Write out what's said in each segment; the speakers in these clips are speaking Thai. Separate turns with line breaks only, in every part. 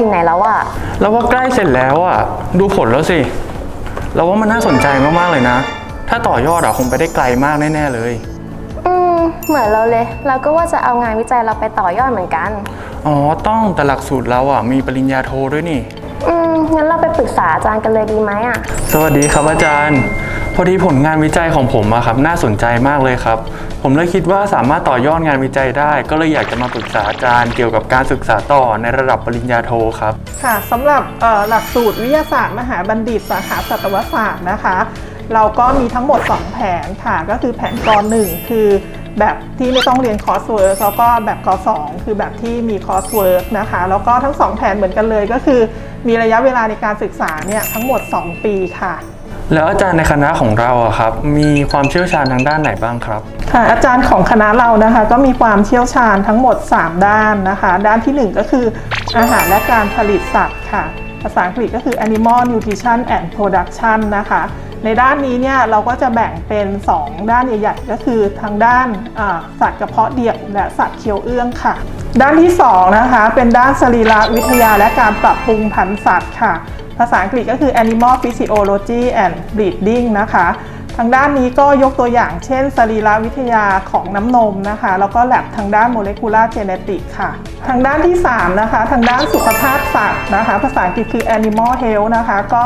วิจัยถึงไหนแล้วอะ
แล้วว่าใกล้เสร็จแล้วอะ ดูผลแล้วสิ เราว่ามันน่าสนใจมาก ๆ เลยนะ ถ้าต่อยอดอะคงไปได้ไกลมากแน่ ๆ เลย
อืม เหมือนเราเลย เราก็ว่าจะเอางานวิจัยเราไปต่อยอดเหมือนกัน
อ๋อ ต้องแต่หลักสูตรเราอะมีปริญญาโทด้วยนี่
อืม งั้นเราไปปรึกษาอาจารย์กันเลยดีไหมอะ
สวัสดีครับอาจารย์ พอดีผลงานวิจัยของผมอะครับน่าสนใจมากเลยครับ ผมเลยคิดว่าสามารถต่อยอดงานวิจัยได้ ก็เลยอยากจะมาปรึกษาอาจารย์เกี่ยวกับการศึกษาต่อในระดับปริญญาโทครับ
ค่ะสำหรับหลักสูตรวิทยาศาสตร์มหาบัณฑิตสาขาสัตวศาสตร์นะคะ เราก็มีทั้งหมด 2 แผนค่ะ ก็คือแผนกหนึ่งคือแบบที่ไม่ต้องเรียนคอร์สเวิร์กแล้วก็แบบกองคือแบบที่มีคอร์สเวิร์กนะคะ แล้วก็ทั้ง 2 แผนเหมือนกันเลยก็คือ มีระยะเวลาในการศึกษาเนี่ยทั้งหมด 2 ปีค่ะ
แล้วอาจารย์ในคณะของเราอะครับ มีความเชี่ยวชาญทางด้านไหนบ้างครับ
ค่ะอาจารย์ของคณะเรานะคะก็มีความเชี่ยวชาญทั้งหมด 3 ด้านนะคะ ด้านทีหนึ่1 ก็คืออาหารและการผลิตสัตว์ค่ะ ภาษาอังกฤษก็คือ Animal Nutrition and Production นะคะ ในด้านนี้เนี่ยเราก็จะแบ่งเป็น 2 ด้านใหญ่ๆก็คือทางด้านสัตว์กระเพาะเดี่ยวและสัตว์เคี้ยวเอื้องค่ะ ด้านที่2นะคะเป็นด้านสรีรวิทยาและการปรับปรุงพันธุ์สัตว์ค่ะ ภาษาอังกฤษก็คือ Animal Physiology and Breeding นะคะ ทางด้านนี้ก็ยกตัวอย่างเช่น สรีรวิทยาของน้ำนมนะคะ แล้วก็แลบทางด้านโมเลกุลาร์เจเนติกค่ะ ทางด้านที่ 3 นะคะ ทางด้านสุขภาพสัตว์นะคะ ภาษาอังกฤษคือ Animal Health นะคะ ก็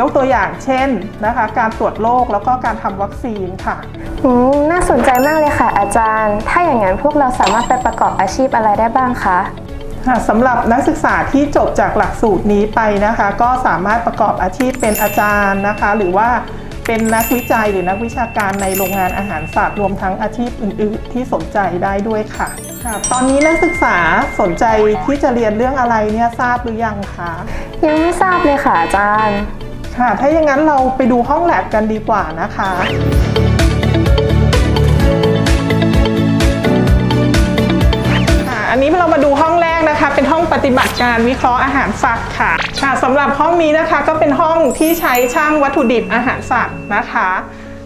ยกตัวอย่างเช่นนะคะ การตรวจโรคแล้วก็การทำวัคซีนค่ะ
อืมน่าสนใจมากเลยค่ะอาจารย์ ถ้าอย่างนั้นพวกเราสามารถไปประกอบอาชีพอะไรได้บ้างคะ
ค่ะสำหรับนักศึกษาที่จบจากหลักสูตรนี้ไปนะคะ ก็สามารถประกอบอาชีพเป็นอาจารย์นะคะ หรือว่าเป็นนักวิจัยหรือนักวิชาการในโรงงานอาหารสัตว์รวมทั้งอาชีพอื่น ๆ ที่สนใจได้ด้วยค่ะค่ะ ตอนนี้นักศึกษาสนใจที่จะเรียนเรื่องอะไรเนี่ยทราบหรือยังคะ
ยังไม่ทราบเลยค่ะอาจารย์
ค่ะ ถ้าอย่างนั้นเราไปดูห้องแลบกันดีกว่านะคะค่ะอันนี้เรามาดู ฏิบัติการวิเคราะห์อาหารสัตว์ค่ะค่ะสำหรับห้องนี้นะคะก็เป็นห้องที่ใช้ช่างวัตถุดิบอาหารสัตว์นะคะ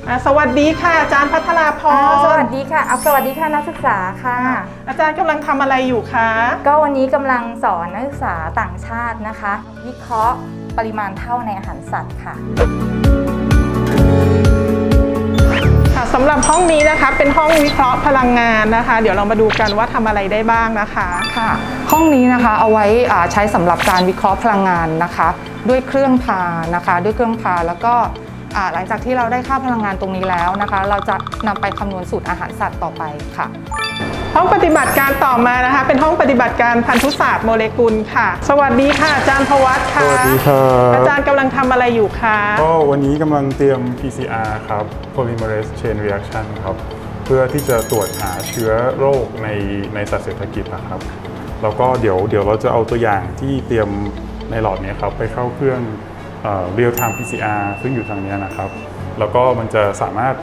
อ่าสวัสดีค่ะ อาจารย์พัทราพ
อ๋อ
ร
สวัสดีค่ะเอาสวัสดีค่ะนักศึกษาค่ะ
อาจารย์กำลังทำอะไรอยู่คะ
ก็วันนี้กำลังสอนนักศึกษาต่างชาตินะคะ วิเคราะห์ปริมาณเท่าในอาหารสัตว์ค่ะ
ค่ะ สำหรับห้องนี้นะคะ เป็นห้องวิเคราะห์พลังงานนะคะ เดี๋ยวเรามาดูกันว่าทำอะไรได้บ้างนะคะ
ค่ะ ห้องนี้นะคะเอาไว้อ่าใช้สำหรับการวิเคราะห์พลังงานนะคะ ด้วยเครื่องพานะคะ ด้วยเครื่องพาแล้วก็อ่าหลังจากที่เราได้ค่าพลังงานตรงนี้แล้วนะคะ เราจะนำไปคำนวณสูตรอาหารสัตว์ต่อไปค่ะ
ห้องปฏิบัติการต่อมานะคะ เป็นห้อง ฏิบัติการพันธุศาสตร์โมเลกุลค่ะ สวัสดีค่ะอาจารย์พวัตค่ะ
สวัสดีครับ
อาจารย์กำลังทำอะไรอยู่คะ
ก็วันนี้กำลังเตรียม PCR ครับ polymerase chain reaction ครับ เพื่อที่จะตรวจหาเชื้อโรคในในสัตว์เศรษฐกิจนะครับ แล้วก็เดี๋ยวเดี๋ยวเราจะเอาตัวอย่างที่เตรียมในหลอดเนี้ครับ ไปเข้าเครื่องเอ่อ real time PCR ซึ่งอยู่ทางเนี้ยนะครับ แล้วก็มันจะสามารถ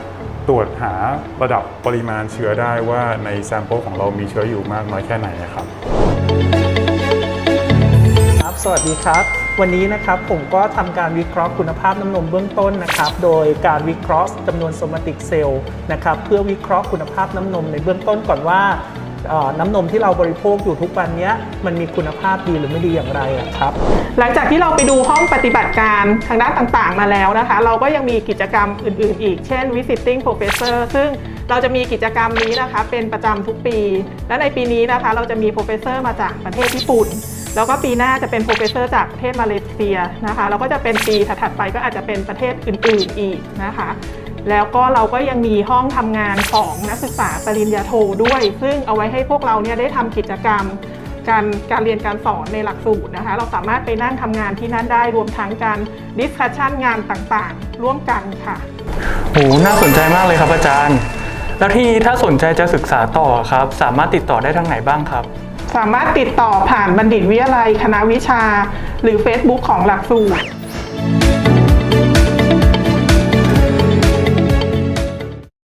ตรวจหาระดับปริมาณเชื้อได้ว่าในแซมเปิลของเรามีเชื้ออยู่มากน้อยแค่ไหนครับ
ครับ สวัสดีครับ วันนี้นะครับผมก็ทำการวิเคราะห์คุณภาพน้ำนมเบื้องต้นนะครับ โดยการวิเคราะห์จำนวนโซมาติกเซลล์นะครับเพื่อวิเคราะห์คุณภาพน้ำนมในเบื้องต้นก่อนว่า น้ำนมที่เราบริโภคอยู่ทุกวันนี้มันมีคุณภาพดีหรือไม่ดีอย่างไรครับ
หลังจากที่เราไปดูห้องปฏิบัติการทางด้านต่างๆ มาแล้วนะคะ เราก็ยังมีกิจกรรมอื่นๆ อีก เช่น visiting professor ซึ่งเราจะมีกิจกรรมนี้นะคะ เป็นประจำทุกปี และในปีนี้นะคะ เราจะมี professor มาจากประเทศญี่ปุ่น แล้วก็ปีหน้าจะเป็น professor จากประเทศมาเลเซียนะคะแล้วก็จะเป็นปีถัดๆไปก็อาจจะเป็นประเทศอื่น ๆอีกนะคะ แล้วก็เราก็ยังมีห้องทำงานของนักศึกษาปริญญาโทด้วย ซึ่งเอาไว้ให้พวกเราเนี่ยได้ทำกิจกรรมการการเรียนการสอนในหลักสูตรนะคะ เราสามารถไปนั่งทำงานที่นั่นได้รวมทั้งการดิสคัชชันงานต่างๆ ร่วมกันค่ะ
โหน่าสนใจมากเลยครับอาจารย์ แล้วที่ถ้าสนใจจะศึกษาต่อครับ สามารถติดต่อได้ทางไหนบ้างครับ
สามารถติดต่อผ่านบัณฑิตวิทยาลัยคณะวิชา หรือ Facebook ของหลักสูตร